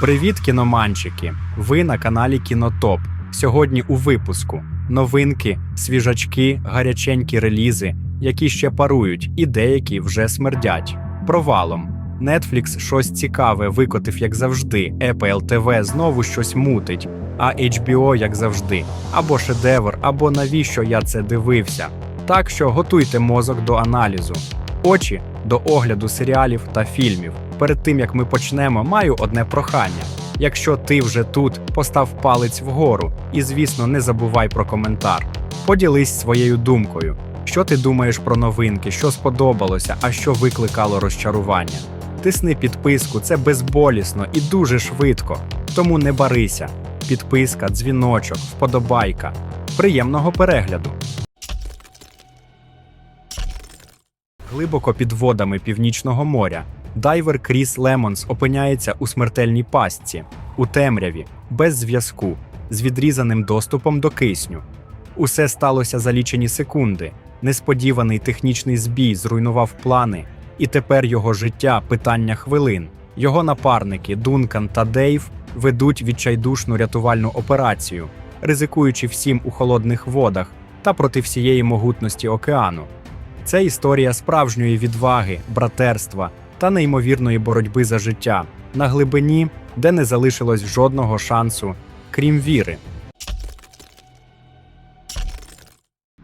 Привіт, кіноманчики! Ви на каналі Кінотоп. Сьогодні у випуску новинки, свіжачки, гаряченькі релізи, які ще парують, і деякі вже смердять. Провалом. Netflix щось цікаве викотив, як завжди. Apple TV знову щось мутить, а HBO, як завжди, або шедевр, або навіщо я це дивився. Так що готуйте мозок до аналізу. Очі до огляду серіалів та фільмів. Перед тим як ми почнемо, маю одне прохання. Якщо ти вже тут, постав палець вгору і, звісно, не забувай про коментар. Поділись своєю думкою. Що ти думаєш про новинки, що сподобалося, а що викликало розчарування. Тисни підписку, це безболісно і дуже швидко. Тому не барися. Підписка, дзвіночок, вподобайка. Приємного перегляду! Глибоко під водами Північного моря дайвер Кріс Лемонс опиняється у смертельній пастці, у темряві, без зв'язку, з відрізаним доступом до кисню. Усе сталося за лічені секунди. Несподіваний технічний збій зруйнував плани, і тепер його життя питання хвилин. Його напарники Дункан та Дейв ведуть відчайдушну рятувальну операцію, ризикуючи всім у холодних водах та проти всієї могутності океану. Це історія справжньої відваги, братерства та неймовірної боротьби за життя на глибині, де не залишилось жодного шансу, крім віри.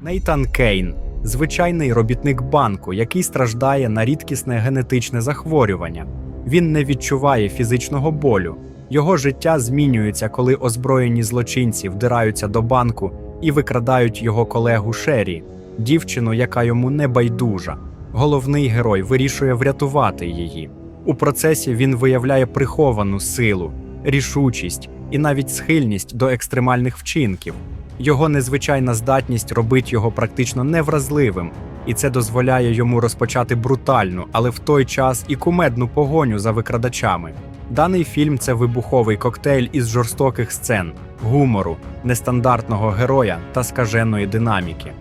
Нейтан Кейн звичайний робітник банку, який страждає на рідкісне генетичне захворювання. Він не відчуває фізичного болю. Його життя змінюється, коли озброєні злочинці вдираються до банку і викрадають його колегу Шері, дівчину, яка йому не байдужа. Головний герой вирішує врятувати її. У процесі він виявляє приховану силу, рішучість і навіть схильність до екстремальних вчинків. Його незвичайна здатність робить його практично невразливим, і це дозволяє йому розпочати брутальну, але в той час і кумедну погоню за викрадачами. Даний фільм це вибуховий коктейль із жорстоких сцен, гумору, нестандартного героя та скаженої динаміки.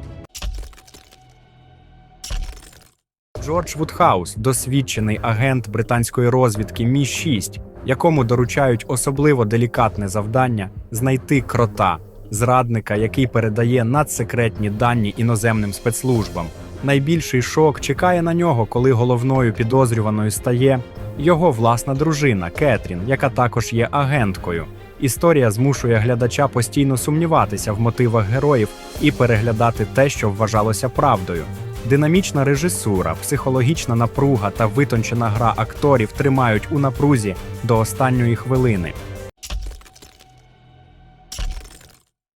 Джордж Вудхаус досвідчений агент британської розвідки Мі 6 якому доручають особливо делікатне завдання знайти крота, зрадника, який передає надсекретні дані іноземним спецслужбам. Найбільший шок чекає на нього, коли головною підозрюваною стає його власна дружина Кетрін, яка також є агенткою. Історія змушує глядача постійно сумніватися в мотивах героїв і переглядати те, що вважалося правдою. Динамічна режисура, психологічна напруга та витончена гра акторів тримають у напрузі до останньої хвилини.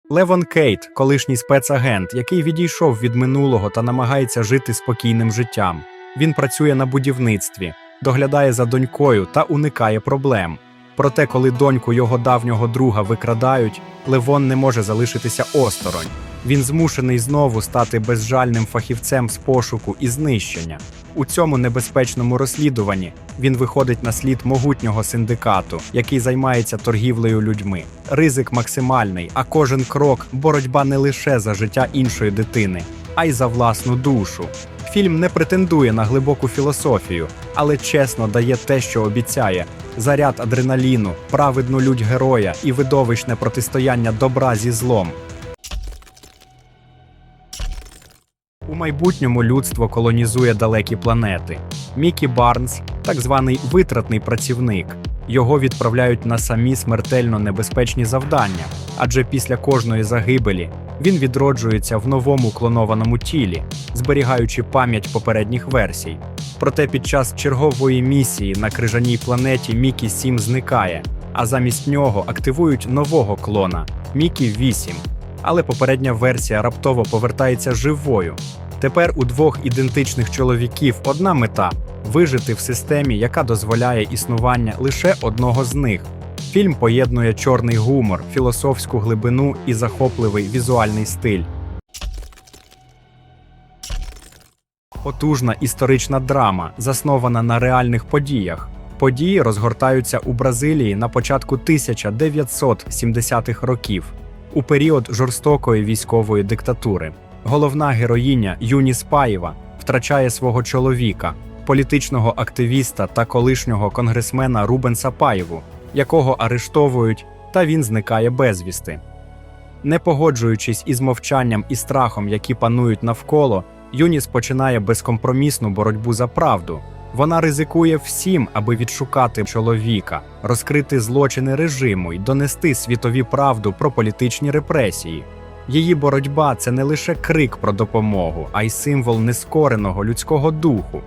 Левон Кейт, колишній спецагент, який відійшов від минулого та намагається жити спокійним життям. Він працює на будівництві, доглядає за донькою та уникає проблем. Проте, коли доньку його давнього друга викрадають, Левон не може залишитися осторонь. Він змушений знову стати безжальним фахівцем з пошуку і знищення. У цьому небезпечному розслідуванні він виходить на слід могутнього синдикату, який займається торгівлею людьми. Ризик максимальний, а кожен крок боротьба не лише за життя іншої дитини, а й за власну душу. Фільм не претендує на глибоку філософію, але чесно дає те, що обіцяє: заряд адреналіну, праведну лють героя і видовищне протистояння добра зі злом. У майбутньому людство колонізує далекі планети. Мікі Барнс, так званий витратний працівник. Його відправляють на самі смертельно небезпечні завдання, адже після кожної загибелі він відроджується в новому клонованому тілі, зберігаючи пам'ять попередніх версій. Проте під час чергової місії на крижаній планеті Мікі 7 зникає, а замість нього активують нового клона Мікі 8. Але попередня версія раптово повертається живою. Тепер у двох ідентичних чоловіків одна мета вижити в системі, яка дозволяє існування лише одного з них. Фільм поєднує чорний гумор, філософську глибину і захопливий візуальний стиль. Потужна історична драма, заснована на реальних подіях. Події розгортаються у Бразилії на початку 1970-х років, у період жорстокої військової диктатури. Головна героїня Юні Спаєва втрачає свого чоловіка, політичного активіста та колишнього конгресмена Рубенса Паєву, якого арештовують, та він зникає безвісти. Не погоджуючись із мовчанням і страхом, які панують навколо, Юніс починає безкомпромісну боротьбу за правду. Вона ризикує всім, аби відшукати чоловіка, розкрити злочини режиму і донести світові правду про політичні репресії. Її боротьба це не лише крик про допомогу, а й символ нескореного людського духу.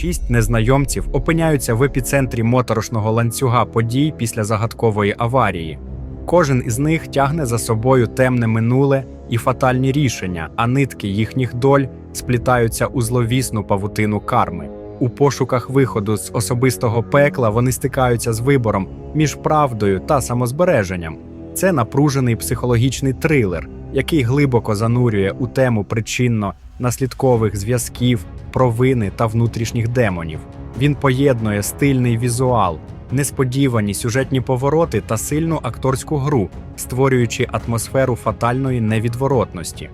Шість незнайомців опиняються в епіцентрі моторошного ланцюга подій після загадкової аварії. Кожен із них тягне за собою темне минуле і фатальні рішення, а нитки їхніх доль сплітаються у зловісну павутину карми. У пошуках виходу з особистого пекла вони стикаються з вибором між правдою та самозбереженням. Це напружений психологічний трилер, який глибоко занурює у тему причинно-наслідкових зв'язків, провини та внутрішніх демонів. Він поєднує стильний візуал, несподівані сюжетні повороти та сильну акторську гру, створюючи атмосферу фатальної невідворотності.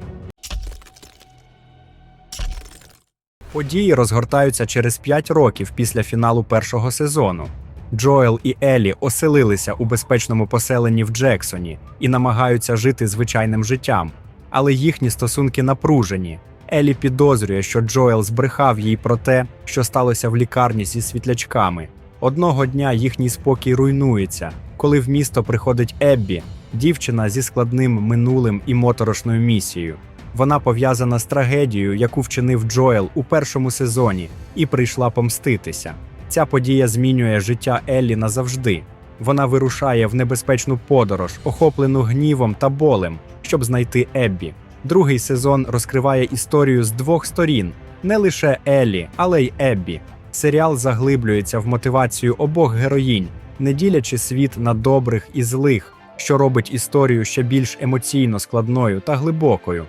Події розгортаються через 5 років після фіналу першого сезону. Джоел і Елі оселилися у безпечному поселенні в Джексоні і намагаються жити звичайним життям, але їхні стосунки напружені. Елі підозрює, що Джоел збрехав їй про те, що сталося в лікарні зі світлячками. Одного дня їхній спокій руйнується, коли в місто приходить Еббі, дівчина зі складним минулим і моторошною місією. Вона пов'язана з трагедією, яку вчинив Джоел у першому сезоні, і прийшла помститися. Ця подія змінює життя Еллі назавжди. Вона вирушає в небезпечну подорож, охоплену гнівом та болем, щоб знайти Еббі. Другий сезон розкриває історію з двох сторін: не лише Еллі, але й Еббі. Серіал заглиблюється в мотивацію обох героїнь, не ділячи світ на добрих і злих, що робить історію ще більш емоційно складною та глибокою.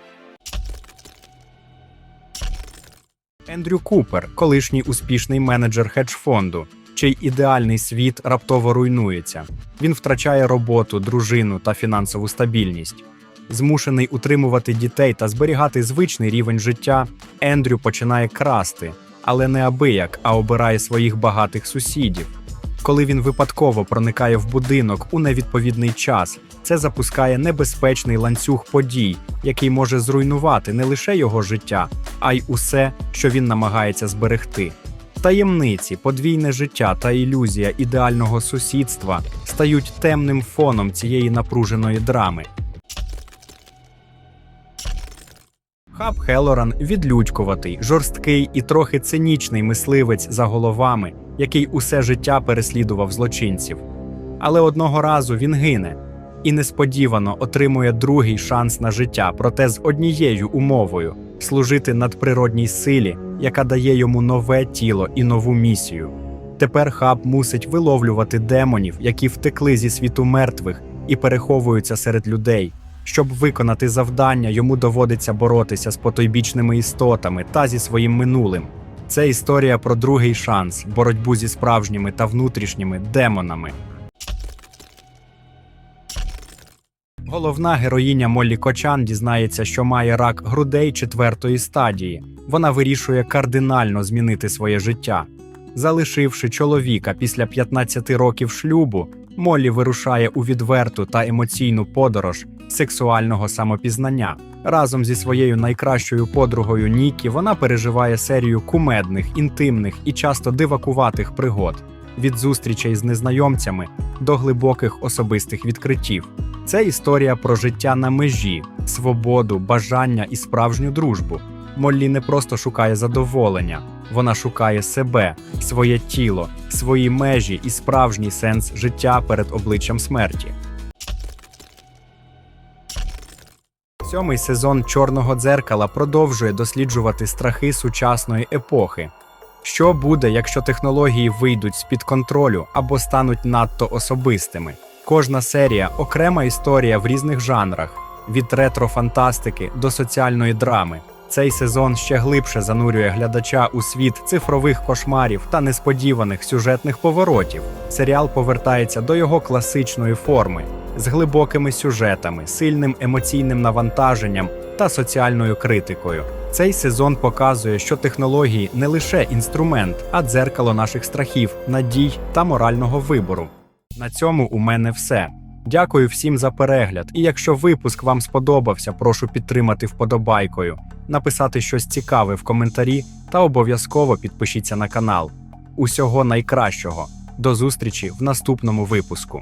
Ендрю Купер, колишній успішний менеджер хедж-фонду, чий ідеальний світ раптово руйнується. Він втрачає роботу, дружину та фінансову стабільність. Змушений утримувати дітей та зберігати звичний рівень життя, Ендрю починає красти, але не абияк, а обирає своїх багатих сусідів. Коли він випадково проникає в будинок у невідповідний час, це запускає небезпечний ланцюг подій, який може зруйнувати не лише його життя, а й усе, що він намагається зберегти. Таємниці, подвійне життя та ілюзія ідеального сусідства стають темним фоном цієї напруженої драми. Хаб Хелоран відлюдькуватий, жорсткий і трохи цинічний мисливець за головами, який усе життя переслідував злочинців. Але одного разу він гине і несподівано отримує другий шанс на життя, проте з однією умовою служити надприродній силі, яка дає йому нове тіло і нову місію. Тепер хаб мусить виловлювати демонів, які втекли зі світу мертвих і переховуються серед людей. Щоб виконати завдання, йому доводиться боротися з потойбічними істотами та зі своїм минулим. Це історія про другий шанс, боротьбу зі справжніми та внутрішніми демонами. Головна героїня Моллі Кочан дізнається, що має рак грудей четвертої стадії. Вона вирішує кардинально змінити своє життя. Залишивши чоловіка після 15 років шлюбу, Моллі вирушає у відверту та емоційну подорож сексуального самопізнання. Разом зі своєю найкращою подругою Нікі вона переживає серію кумедних, інтимних і часто дивакуватих пригод від зустрічей з незнайомцями до глибоких особистих відкриттів. Це історія про життя на межі, свободу, бажання і справжню дружбу. Моллі не просто шукає задоволення, вона шукає себе, своє тіло, свої межі і справжній сенс життя перед обличчям смерті. Сьомий сезон Чорного дзеркала продовжує досліджувати страхи сучасної епохи. Що буде, якщо технології вийдуть з-під контролю або стануть надто особистими? Кожна серія окрема історія в різних жанрах від ретро-фантастики до соціальної драми. Цей сезон ще глибше занурює глядача у світ цифрових кошмарів та несподіваних сюжетних поворотів. Серіал повертається до його класичної форми з глибокими сюжетами, сильним емоційним навантаженням та соціальною критикою. Цей сезон показує, що технології не лише інструмент, а дзеркало наших страхів, надій та морального вибору. На цьому у мене все. Дякую всім за перегляд. І якщо випуск вам сподобався, прошу підтримати вподобайкою, написати щось цікаве в коментарі та обов'язково підпишіться на канал. Усього найкращого. До зустрічі в наступному випуску.